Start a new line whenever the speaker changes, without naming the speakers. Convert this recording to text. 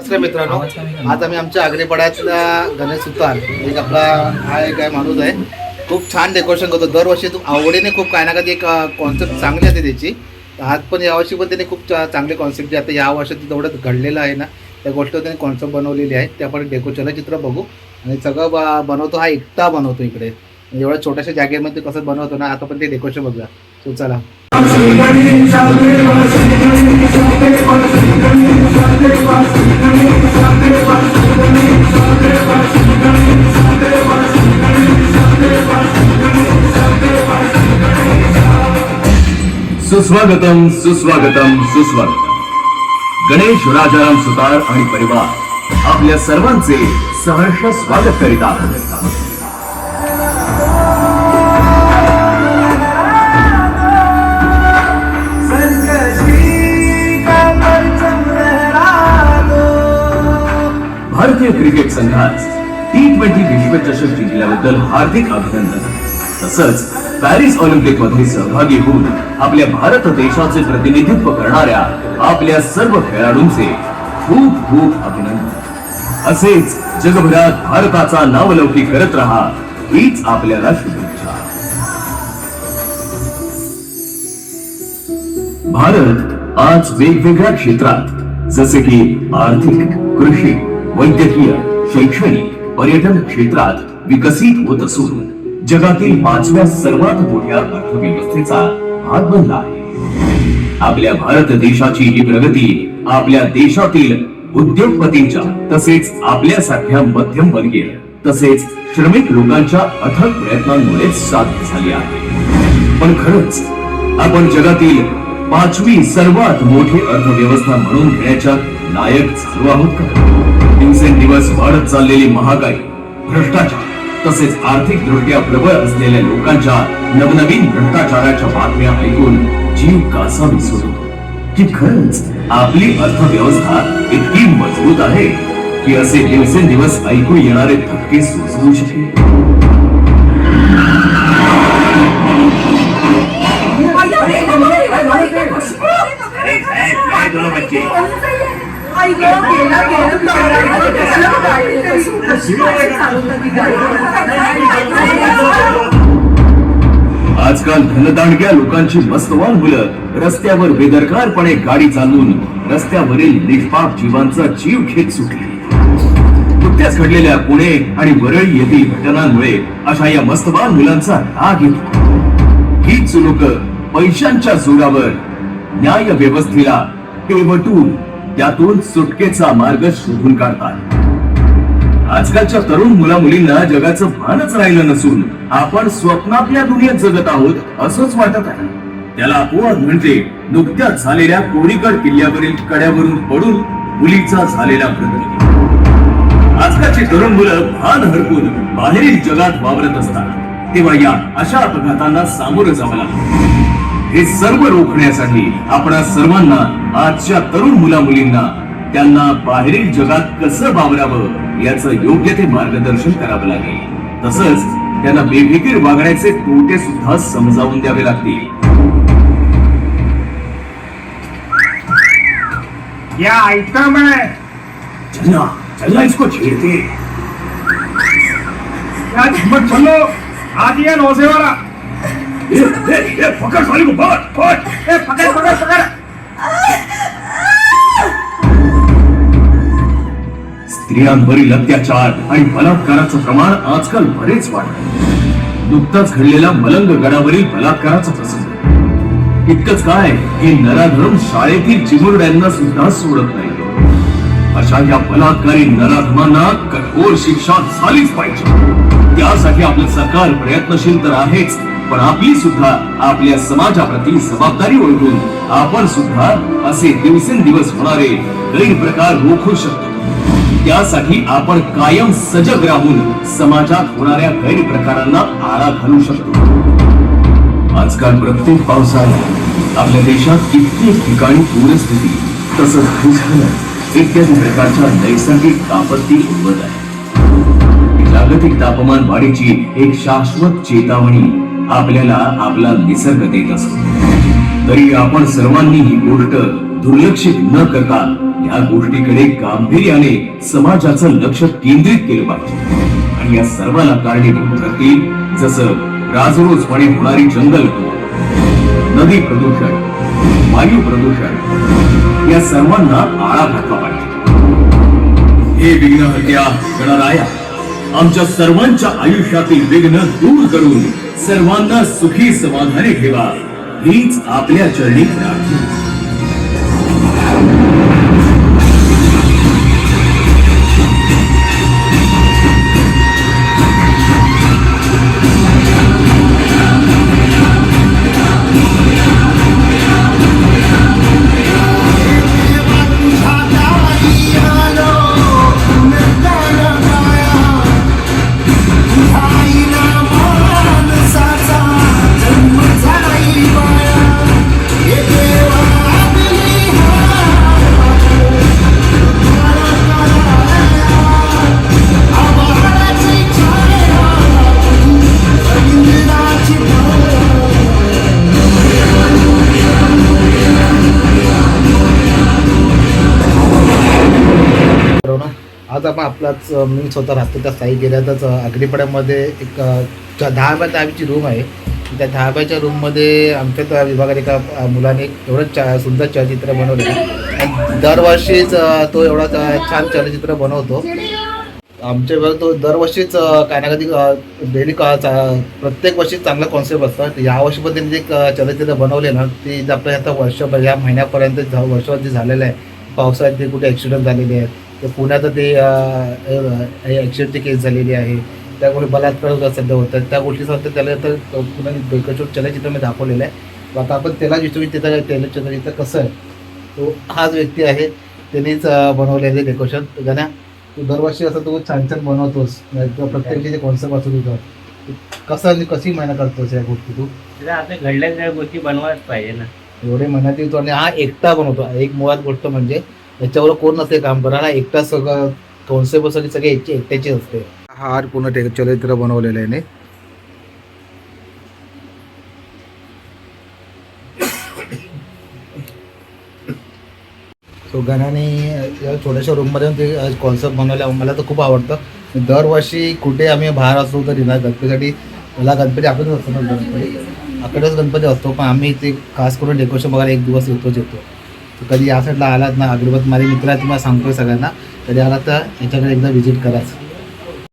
नमस्कार मित्रांनो. आज आम्ही आमच्या आग्रेपाड्यातल्या गणेश सुतार एक आपला हा एक आहे माणूस आहे. खूप छान डेकोरेशन करतो. दरवर्षी तू आवडीने खूप काय ना काही एक कॉन्सेप्ट चांगली असते त्याची. आज पण यावर्षी पण त्याने खूप चांगले कॉन्सेप्ट जे आता या वर्षात तेवढं घडलेलं आहे ना त्या गोष्टीवर त्याने कॉन्सेप्ट बनवलेली आहे. ते आपण डेको चलचित्र बघू. आणि सगळं ब- बनवतो हा एकटा बनवतो इकडे. एवढ्या छोट्याशा जागेमध्ये कसं बनवतो ना आता पण ते डेकोरेशन बघूया. तो चला.
सुस्वागतम सुस्वागतम सुस्वागतम. गणेश राजाराम सुतार आणि परिवार आपल्या सर्वांचे सहर्ष स्वागत करीत आहोत. भारतीय क्रिकेट संघात टी ट्वेंटी विश्वचषक जिंकल्याबद्दल हार्दिक अभिनंदन. तसंच पॅरिस ऑलिम्पिकमध्ये सहभागी होऊन आपल्या भारत देशाचे प्रतिनिधित्व करणाऱ्या आपल्या सर्व खेळाडूंचे खूप खूप अभिनंदन. असेच जगभरात भारताचा नावलौकिक करत राहा हीच आपल्याला शुभेच्छा. भारत आज वेगवेगळ्या क्षेत्रात जसे की आर्थिक कृषी वैद्यकीय शैक्षणिक पर्यटन क्षेत्रात विकसित होत असून जगातील पाचव्या सर्वात मोठ्या अर्थव्यवस्थेचा भाग बनला आहे. आपल्या भारत देशाची ही प्रगती आपल्या देशातील उद्योगपतींच्या तसेच आपल्यासारख्या मध्यम वर्गीय तसेच श्रमिक लोकांच्या अथक प्रयत्नांमुळे साध्य झाली आहे. पण खरंच आपण जगातील पाचवी सर्वात मोठी अर्थव्यवस्था म्हणून घेण्याच्या लायक झालो आहोत का? दिवसेंदिवस वाढत चाललेली महागाई भ्रष्टाचार तसेच आर्थिक दृष्ट्या प्रबळ असलेल्या लोकांच्या नवनवीन भ्रष्टाचाराच्या बातम्या ऐकून जीव कासा विसरतो की खरंच आपली अर्थव्यवस्था इतकी मजबूत आहे की असे दिवसेंदिवस ऐकू येणारे धक्के सोसवू शकेल? आजकाल धनदांडग्या लोकांची मस्तवान मुलं रस्त्यावर बेदरकारपणे गाडी चालवून रस्त्यावरील निष्पाप जीवांचा जीव घेत सुटली. नुकत्याच घडलेल्या पुणे आणि वरळी येथील घटनांमुळे अशा या मस्तवान मुलांचा राग येतो. हीच लोक पैशांच्या जोरावर न्याय व्यवस्थेला पिळवटून त्यातून सुटकेचा मार्ग शोधून काढतात. आजकालच्या तरुण मुला मुलींना जगाचं भानच राहिलं नसून आपण स्वप्नातल्या दुनियेत जगत आहोत असंच वाटत आहे. त्याला अपवाद म्हणजे नुकत्याच झालेल्या कोळीगड किल्ल्यावरील कड्यावरून पडून मुलीचा झालेला मृत्यू आजकालची तरुण मुलं भान हरपून बाहेरील जगात वावरत असतात. तेव्हा या अशा अपघातांना सामोरं जावं लागतं. हे सर्व रोखण्यासाठी आपण सर्वांना आजच्या तरुण मुला मुलींना त्यांना बाहेरील जगात कसं वावरावं याचं योग्य ते मार्गदर्शन करावं लागेल. तसंच त्यांना बेफिकीर वागण्याचे तोटे सुद्धा समजावून द्यावे लागतील.
या ऐका मैं
चलना चलना इसको छेड़ते.
या हिम्मत चलो आ दिया नौसे वाला
ए, ए, ए, पकड़ साली को पकड़ पकड़. स्त्रियांवरील अत्याचार आणि बलात्काराचं प्रमाण आजकाल बरेच वाढलं नुकताच घडलेला मलंग गडावरील बलात्काराचं प्रसंग. इतकंच काय हे नराधम शाळेतील चिमुरड्यांना सुद्धा सोडत नाही. अशा या बलात्कारी नराधमांना कठोर शिक्षा झालीच पाहिजे. त्यासाठी आपलं सरकार प्रयत्नशील तर आहेच पण आपली सुद्धा आपल्या समाजाप्रती जबाबदारी ओळखून आपण सुद्धा असे दिवसेंदिवस होणारे गैरप्रकार रोखू शकतो. त्यासाठी आपण कायम सजग राहून समाजात होणाऱ्या गैरप्रकारांना आळा घालू शकतो. आजकाल प्रत्येक पावसाळ्यात आपल्या देशात कित्येक ठिकाणी पूरस्थिती तसंच भूस्खलन इत्यादी प्रकारच्या नैसर्गिक आपत्ती उद्भवत आहे जागतिक तापमान वाढीची एक शाश्वत चेतावणी आपल्याला आपला निसर्ग देत असतो. तरी आपण सर्वांनी ही गोष्ट दुर्लक्षित न करता या गोष्टीकडे गांभीर्याने समाजाचं लक्ष केंद्रित केलं पाहिजे. आणि या सर्वाला कारणीभूत ठरतील जसं राजरोजपणे होणारी जंगल नदी प्रदूषण वायू प्रदूषण या सर्वांना आळा घातला पाहिजे. हे विघ्नहत्या गणराया आमच्या सर्वांच्या आयुष्यातील विघ्न दूर करून सर्वांना सुखी समाधानी ठेवा हीच आपल्या चरणी प्रार्थना.
आज आपण आपलाच मी स्वतः राहतो त्या स्थायी गेल्यातच आगरीपाड्यामध्ये एक दहा बाय दहावीची रूम आहे. त्या दहा बायच्या रूममध्ये आमच्या त्या विभागात एका मुलाने एवढं चा सुंदर चलचित्र बनवलं आणि दरवर्षीच तो एवढा छान चलचित्र बनवतो. आमच्या विभाग तो दरवर्षीच काही ना कधी डेली प्रत्येक वर्षी चांगला कॉन्सेप्ट असतं. यावर्षी पण त्यांनी जे एक चलचित्र बनवले ना ते आपल्या आपलं आता वर्षभर या महिन्यापर्यंत वर्षभर जे झालेलं आहे पावसाळ्यात ते कुठे ॲक्सिडेंट झालेले आहेत ते पुण्यात ते ॲक्सिडेंटची केस झालेली आहे. त्यामुळे बलात्कार होतात सध्या होतात त्या गोष्टी सध्या त्याला तर पुन्हा चलचित्र मी दाखवलेलं आहे. आता आपण त्याला विचारू की त्याचं चलचित्र कसं आहे? तो हाच व्यक्ती आहे. त्यांनीच बनवलेले डेकोरेशन. गाण्या तू दरवर्षी असं तू छान छान बनवतोस. किंवा प्रत्येक जे कॉन्सेप्ट असतो तुझं कसं आणि कशी मेहनत करतोस या गोष्टी तू?
आपल्या घडल्या गोष्टी बनवायच पाहिजे ना.
एवढे मेहनत येतो आणि हा एकटा बनवतो. एक मुळात गोष्ट म्हणजे याच्यावर कोण नसते काम करायला एकटा सगळं कॉन्सेप्ट सगळी सगळी याची एकट्याची असते. हा पूर्ण टे चरित्र बनवलेलं आहे ने. सो गणाने या छोट्याशा रूममध्ये ते कॉन्सेप्ट बनवले. मला तर खूप आवडतं. दरवर्षी कुठे आम्ही बाहेर असतो तरी ना गणपतीसाठी मला गणपती आपल्याच असतो ना गणपती. आपल्याच गणपती असतो पण आम्ही ते खास करून डेकोरेशन बघायला एक दिवस येतोच येतो. कधी या साईडला आलात ना अगरबत माझे मित्र आहेत तुम्हाला सांगतो सगळ्यांना. कधी आलात तर याच्याकडे एकदा व्हिजिट कराच.